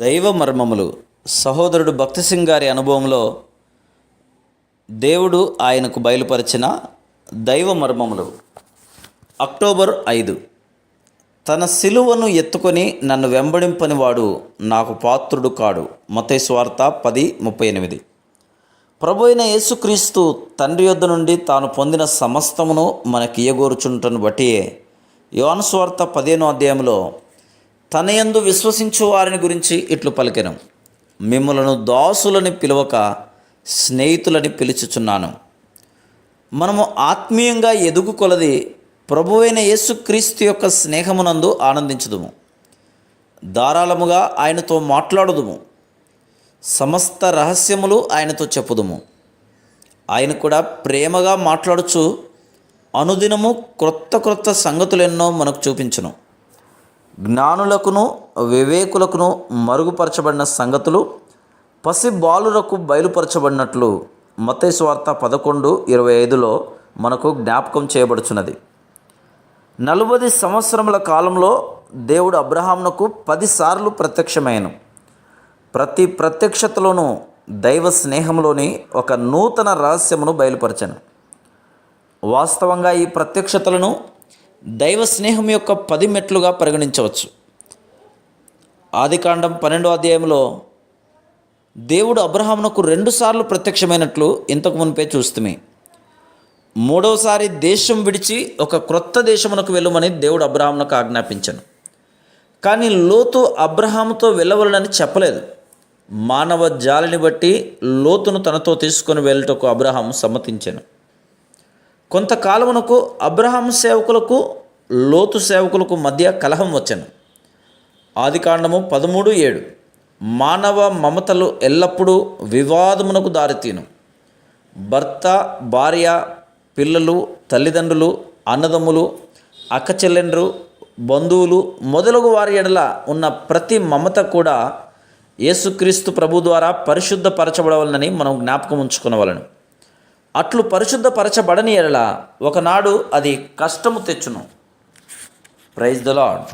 దైవ మర్మములు. సహోదరుడు భక్తి సింగ్ గారి అనుభవంలో దేవుడు ఆయనకు బయలుపరిచిన దైవ మర్మములు. అక్టోబర్ ఐదు. తన సిలువను ఎత్తుకొని నన్ను వెంబడింపని వాడు నాకు పాత్రుడు కాడు. మతై స్వార్త పది ముప్పై ఎనిమిది. ప్రభు అయిన యేసుక్రీస్తు తండ్రి యొద్ద నుండి తాను పొందిన సమస్తమును మనకి ఇయగోరుచుంటను బట్టి యోహాను పదిహేనో అధ్యాయంలో తనయందు విశ్వసించు వారిని గురించి ఇట్లు పలికెను. మిమ్మలను దాసులని పిలవక స్నేహితులని పిలుచుచున్నాను. మనము ఆత్మీయంగా ఎదుగు కొలది ప్రభువైన యేసుక్రీస్తు యొక్క స్నేహమునందు ఆనందించుదుము. ధారాళముగా ఆయనతో మాట్లాడుదుము. సమస్త రహస్యములు ఆయనతో చెప్పుదుము. ఆయన కూడా ప్రేమగా మాట్లాడుచు అనుదినము క్రొత్త క్రొత్త సంగతులెన్నో మనకు చూపించును. జ్ఞానులకును వివేకులకును మరుగుపరచబడిన సంగతులు పసి బాలులకు బయలుపరచబడినట్లు మతేశ్వార్త పదకొండు ఇరవై ఐదులో మనకు జ్ఞాపకం చేయబడుచున్నది. నలభై సంవత్సరముల కాలంలో దేవుడు అబ్రహామునకు పదిసార్లు ప్రత్యక్షమైనను ప్రతి ప్రత్యక్షతలోనూ దైవ స్నేహంలోని ఒక నూతన రహస్యమును బయలుపరచను. వాస్తవంగా ఈ ప్రత్యక్షతలను దైవ స్నేహం యొక్క పది మెట్లుగా పరిగణించవచ్చు. ఆదికాండం పన్నెండో అధ్యాయంలో దేవుడు అబ్రహామునకు రెండుసార్లు ప్రత్యక్షమైనట్లు ఇంతకు మునిపే చూస్తుమే. మూడవసారి దేశం విడిచి ఒక క్రొత్త దేశమునకు వెళ్ళమని దేవుడు అబ్రహామునకు ఆజ్ఞాపించను. కానీ లోతు అబ్రహాముతో వెళ్ళవలనని చెప్పలేదు. మానవ జాలిని బట్టి లోతును తనతో తీసుకొని వెళ్ళటకు అబ్రహాము సమ్మతించాను. కొంతకాలమునకు అబ్రహాం సేవకులకు లోతు సేవకులకు మధ్య కలహం వచ్చాను. ఆదికాండము పదమూడు ఏడు. మానవ మమతలు ఎల్లప్పుడూ వివాదమునకు దారితీను. భర్త భార్య పిల్లలు తల్లిదండ్రులు అన్నదమ్ములు అక్క చెల్లెండ్రు బంధువులు మొదలగు వారి ఎడల ఉన్న ప్రతి మమత కూడా యేసుక్రీస్తు ప్రభు ద్వారా పరిశుద్ధపరచబడవలనని మనం జ్ఞాపకం ఉంచుకునవలను. అట్లు పరిశుద్ధపరచబడని ఎడల ఒకనాడు అది కష్టము తెచ్చును. Praise the lord